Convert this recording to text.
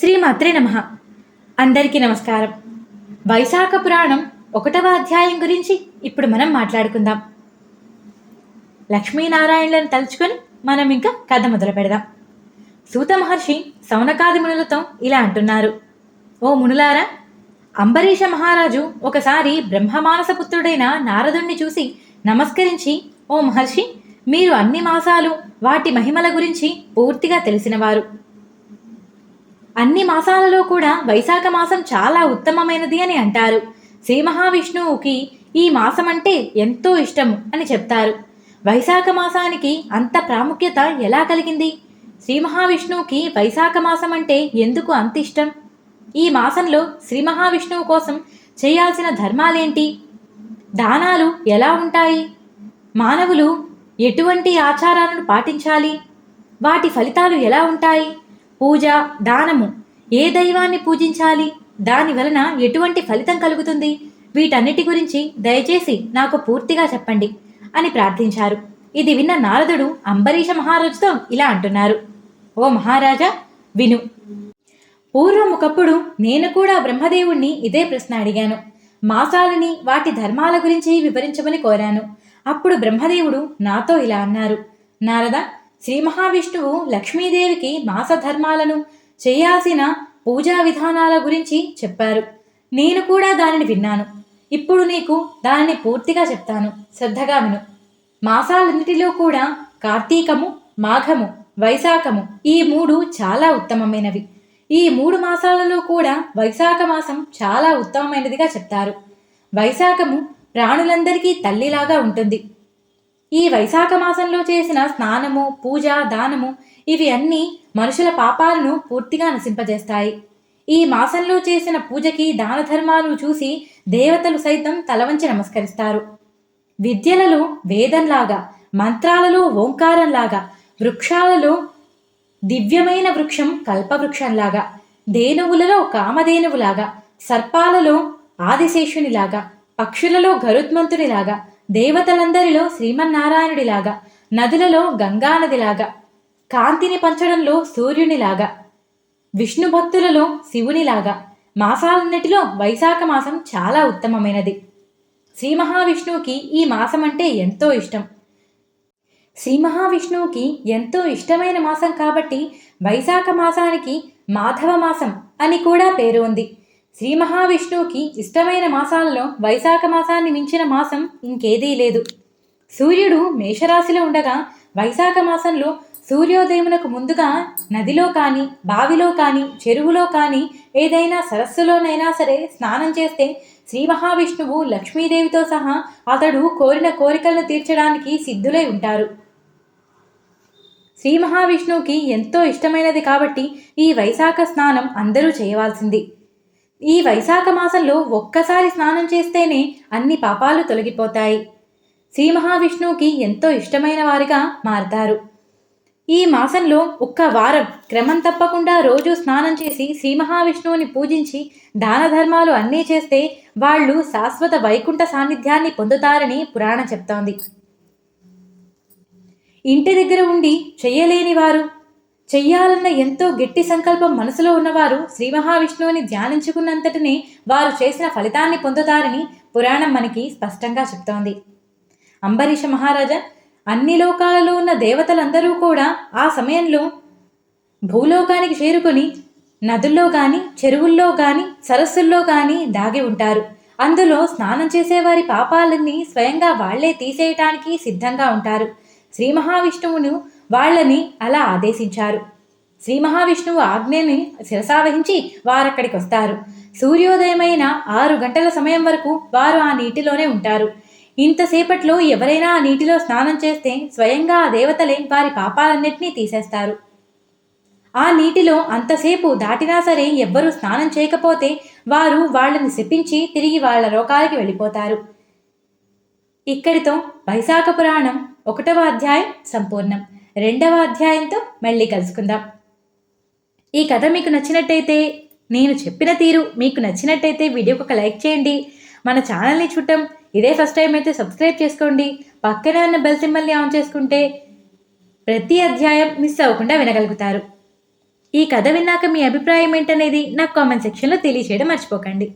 శ్రీమాత్రే నమ. అందరికీ నమస్కారం. వైశాఖ పురాణం ఒకటవ అధ్యాయం గురించి ఇప్పుడు మనం మాట్లాడుకుందాం. లక్ష్మీనారాయణలను తలుచుకొని మనం ఇంకా కథ మొదలు పెడదాం. సూత మహర్షి సౌనకాది మునులతో ఇలా అంటున్నారు. ఓ మునులారా అంబరీష మహారాజు ఒకసారి బ్రహ్మమానస పుత్రుడైన నారదుణ్ణి చూసి నమస్కరించి ఓ మహర్షి మీరు అన్ని మాసాలు వాటి మహిమల గురించి పూర్తిగా తెలిసినవారు అన్ని మాసాలలో కూడా వైశాఖ మాసం చాలా ఉత్తమమైనది అని అంటారు. శ్రీ మహావిష్ణువుకి ఈ మాసం అంటే ఎంతో ఇష్టము అని చెప్తారు. వైశాఖ మాసానికి అంత ప్రాముఖ్యత ఎలా కలిగింది? శ్రీ మహావిష్ణువుకి వైశాఖ మాసం అంటే ఎందుకు అంత ఇష్టం? ఈ మాసంలో శ్రీ మహావిష్ణువు కోసం చేయాల్సిన ధర్మాలేంటి? దానాలు ఎలా ఉంటాయి? మానవులు ఎటువంటి ఆచారాలను పాటించాలి? వాటి ఫలితాలు ఎలా ఉంటాయి? పూజ దానము. ఏ దైవాన్ని పూజించాలి? దాని వలన ఎటువంటి ఫలితం కలుగుతుంది? వీటన్నిటి గురించి దయచేసి నాకు పూర్తిగా చెప్పండి అని ప్రార్థించారు. ఇది విన్న నారదుడు అంబరీష మహారాజుతో ఇలా అంటున్నారు. ఓ మహారాజా విను. పూర్వం ఒకప్పుడు నేను కూడా బ్రహ్మదేవుణ్ణి ఇదే ప్రశ్న అడిగాను. మాసాలని వాటి ధర్మాల గురించి వివరించమని కోరాను. అప్పుడు బ్రహ్మదేవుడు నాతో ఇలా అన్నారు. నారద శ్రీ మహావిష్ణువు లక్ష్మీదేవికి మాస ధర్మాలను చేయాల్సిన పూజా విధానాల గురించి చెప్పారు. నేను కూడా దానిని విన్నాను. ఇప్పుడు నీకు దానిని పూర్తిగా చెప్తాను. శ్రద్ధగా విను. మాసాలన్నిటిలో కూడా కార్తీకము మాఘము వైశాఖము ఈ మూడు చాలా ఉత్తమమైనవి. ఈ మూడు మాసాలలో కూడా వైశాఖ మాసం చాలా ఉత్తమమైనదిగా చెప్తారు. వైశాఖము ప్రాణులందరికీ తల్లిలాగా ఉంటుంది. ఈ వైశాఖ మాసంలో చేసిన స్నానము పూజ దానము ఇవి అన్నీ మనుషుల పాపాలను పూర్తిగా నశింపజేస్తాయి. ఈ మాసంలో చేసిన పూజకి దాన ధర్మాలు చూసి దేవతలు సైతం తలవంచి నమస్కరిస్తారు. విద్యలలో వేదంలాగా మంత్రాలలో ఓంకారంలాగా వృక్షాలలో దివ్యమైన వృక్షం కల్పవృక్షంలాగా దేనువులలో కామధేనువులాగా సర్పాలలో ఆదిశేషునిలాగా పక్షులలో గరుత్మంతునిలాగా దేవతలందరిలో శ్రీమన్నారాయణుడిలాగా నదులలో గంగానదిలాగా కాంతిని పంచడంలో సూర్యునిలాగా విష్ణు భక్తులలో శివునిలాగా మాసాలన్నిటిలో వైశాఖ మాసం చాలా ఉత్తమమైనది. శ్రీ మహావిష్ణువుకి ఈ మాసం అంటే ఎంతో ఇష్టం. శ్రీ మహావిష్ణువుకి ఎంతో ఇష్టమైన మాసం కాబట్టి వైశాఖ మాసానికి మాధవ మాసం అని కూడా పేరు ఉంది. శ్రీ మహావిష్ణువుకి ఇష్టమైన మాసాలలో వైశాఖ మాసాన్ని మించిన మాసం ఇంకేదీ లేదు. సూర్యుడు మేషరాశిలో ఉండగా వైశాఖ మాసంలో సూర్యోదయమునకు ముందుగా నదిలో కానీ బావిలో కానీ చెరువులో కానీ ఏదైనా సరస్సులోనైనా సరే స్నానం చేస్తే శ్రీ మహావిష్ణువు లక్ష్మీదేవితో సహా అతడు కోరిన కోరికలను తీర్చడానికి సిద్ధులై ఉంటారు. శ్రీ మహావిష్ణువుకి ఎంతో ఇష్టమైనది కాబట్టి ఈ వైశాఖ స్నానం అందరూ చేయవలసింది. ఈ వైశాఖ మాసంలో ఒక్కసారి స్నానం చేస్తేనే అన్ని పాపాలు తొలగిపోతాయి. శ్రీ మహావిష్ణువుకి ఎంతో ఇష్టమైన వారిగా మారతారు. ఈ మాసంలో ఒక్క వారం క్రమం తప్పకుండా రోజు స్నానం చేసి శ్రీ మహావిష్ణువుని పూజించి దాన ధర్మాలు అన్నీ చేస్తే వాళ్ళు శాశ్వత వైకుంఠ సాన్నిధ్యాన్ని పొందుతారని పురాణం చెప్తోంది. ఇంటి దగ్గర ఉండి చెయ్యలేని వారు చెయ్యాలన్న ఎంతో గట్టి సంకల్పం మనసులో ఉన్నవారు శ్రీ మహావిష్ణువుని ధ్యానించుకున్నంతటినే వారు చేసిన ఫలితాన్ని పొందుతారని పురాణం మనకి స్పష్టంగా చెప్తోంది. అంబరీష మహారాజా అన్ని లోకాలలో ఉన్న దేవతలందరూ కూడా ఆ సమయంలో భూలోకానికి చేరుకొని నదుల్లో కానీ చెరువుల్లో కానీ సరస్సుల్లో కానీ దాగి ఉంటారు. అందులో స్నానం చేసేవారి పాపాలన్నీ స్వయంగా వాళ్ళే తీసేయటానికి సిద్ధంగా ఉంటారు. శ్రీ మహావిష్ణువును వాళ్ళని అలా ఆదేశించారు. శ్రీ మహావిష్ణువు ఆజ్ఞని శిరసావహించి వారక్కడికి వస్తారు. సూర్యోదయమైన ఆరు గంటల సమయం వరకు వారు ఆ నీటిలోనే ఉంటారు. ఇంతసేపట్లో ఎవరైనా ఆ నీటిలో స్నానం చేస్తే స్వయంగా ఆ దేవతలే వారి పాపాలన్నింటినీ తీసేస్తారు. ఆ నీటిలో అంతసేపు దాటినా సరే ఎవ్వరూ స్నానం చేయకపోతే వారు వాళ్ళని శపించి తిరిగి వాళ్ళ లోకాలకి వెళ్ళిపోతారు. ఇక్కడితో వైశాఖ పురాణం ఒకటవ అధ్యాయం సంపూర్ణం. రెండవ అధ్యాయంతో మళ్ళీ కలుసుకుందాం. ఈ కథ మీకు నచ్చినట్టయితే నేను చెప్పిన తీరు మీకు నచ్చినట్టయితే వీడియోకి ఒక లైక్ చేయండి. మన ఛానల్ని చూడటం ఇదే ఫస్ట్ టైం అయితే సబ్స్క్రైబ్ చేసుకోండి. పక్కనే ఉన్న బెల్ సింబల్ని ఆన్ చేసుకుంటే ప్రతి అధ్యాయం మిస్ అవ్వకుండా వినగలుగుతారు. ఈ కథ విన్నాక మీ అభిప్రాయం ఏంటనేది నాకు కామెంట్ సెక్షన్లో తెలియచేయడం మర్చిపోకండి.